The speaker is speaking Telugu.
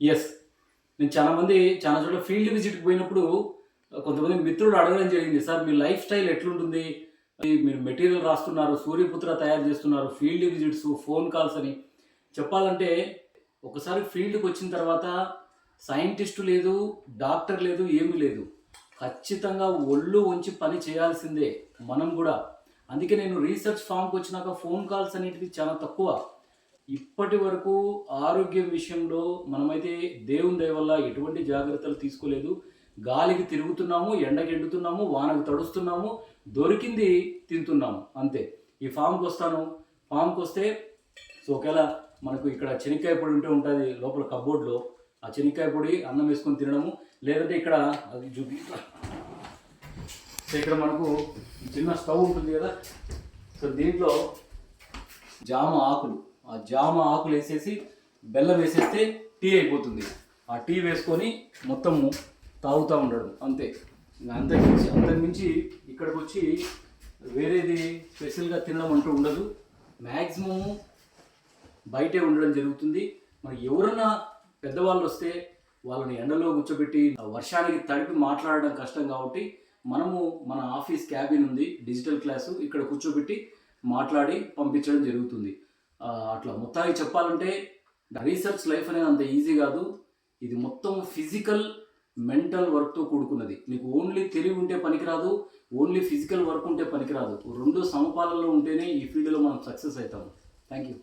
ఎస్ నేను చాలా మంది చాలా చోట్ల ఫీల్డ్ విజిట్కి పోయినప్పుడు కొంతమంది మిత్రులు అడగడం జరిగింది. సార్ మీ లైఫ్ స్టైల్ ఎట్లుంటుంది? మీరు మెటీరియల్ రాస్తున్నారు సూర్యపుత్ర తయారు చేస్తున్నారు ఫీల్డ్ విజిట్స్ ఫోన్ కాల్స్ అని. చెప్పాలంటే ఒకసారి ఫీల్డ్కి వచ్చిన తర్వాత సైంటిస్టు లేదు డాక్టర్ లేదు ఏమీ లేదు. ఖచ్చితంగా ఒళ్ళు ఉంచి పని చేయాల్సిందే మనం కూడా. అందుకే నేను రీసెర్చ్ ఫామ్కి వచ్చినాక ఫోన్ కాల్స్ అనేటివి చాలా తక్కువ. ఇప్పటి వరకు ఆరోగ్యం విషయంలో మనమైతే దేవుని దయ వల్ల ఎటువంటి జాగ్రత్తలు తీసుకోలేదు. గాలికి తిరుగుతున్నాము ఎండకి ఎండుతున్నాము వానకు తడుస్తున్నాము దొరికింది తింటున్నాము అంతే. ఈ ఫామ్కి వస్తాను. ఫామ్కి వస్తే సో ఒకవేళ మనకు ఇక్కడ చెనిక్కాయ పొడి ఉంటే ఉంటుంది లోపల కబోర్డ్లో. ఆ చెనిక్కాయ పొడి అన్నం వేసుకొని తినడము. లేదంటే ఇక్కడ అది చూపి సో ఇక్కడ మనకు చిన్న స్టవ్ ఉంటుంది కదా. సో దీంట్లో జామ ఆకులు. జామ ఆకులు వేసేసి బెల్లం వేసేస్తే టీ అయిపోతుంది. ఆ టీ వేసుకొని మొత్తము తాగుతూ ఉండడం అంతే. ఇంకా అంతకుమించి అంతకుమించి ఇక్కడికి వచ్చి వేరేది స్పెషల్గా తినడం అంటూ ఉండదు. మ్యాక్సిమము బయటే ఉండడం జరుగుతుంది. మరి ఎవరన్నా పెద్దవాళ్ళు వస్తే వాళ్ళని ఎండలో కూర్చోబెట్టి వర్షానికి తడిపి మాట్లాడడం కష్టం కాబట్టి మనము మన ఆఫీస్ క్యాబిన్ ఉంది డిజిటల్ క్లాసు ఇక్కడ కూర్చోబెట్టి మాట్లాడి పంపించడం జరుగుతుంది. అట్లా మొత్తానికి చెప్పాలంటే రీసెర్చ్ లైఫ్ అనేది అంత ఈజీ కాదు. ఇది మొత్తం ఫిజికల్ మెంటల్ వర్క్తో కూడుకున్నది. నీకు ఓన్లీ తెలివి ఉంటే పనికిరాదు ఓన్లీ ఫిజికల్ వర్క్ ఉంటే పనికిరాదు. రెండు సమపాలలో ఉంటేనే ఈ ఫీల్డ్లో మనం సక్సెస్ అవుతాము థ్యాంక్ యూ.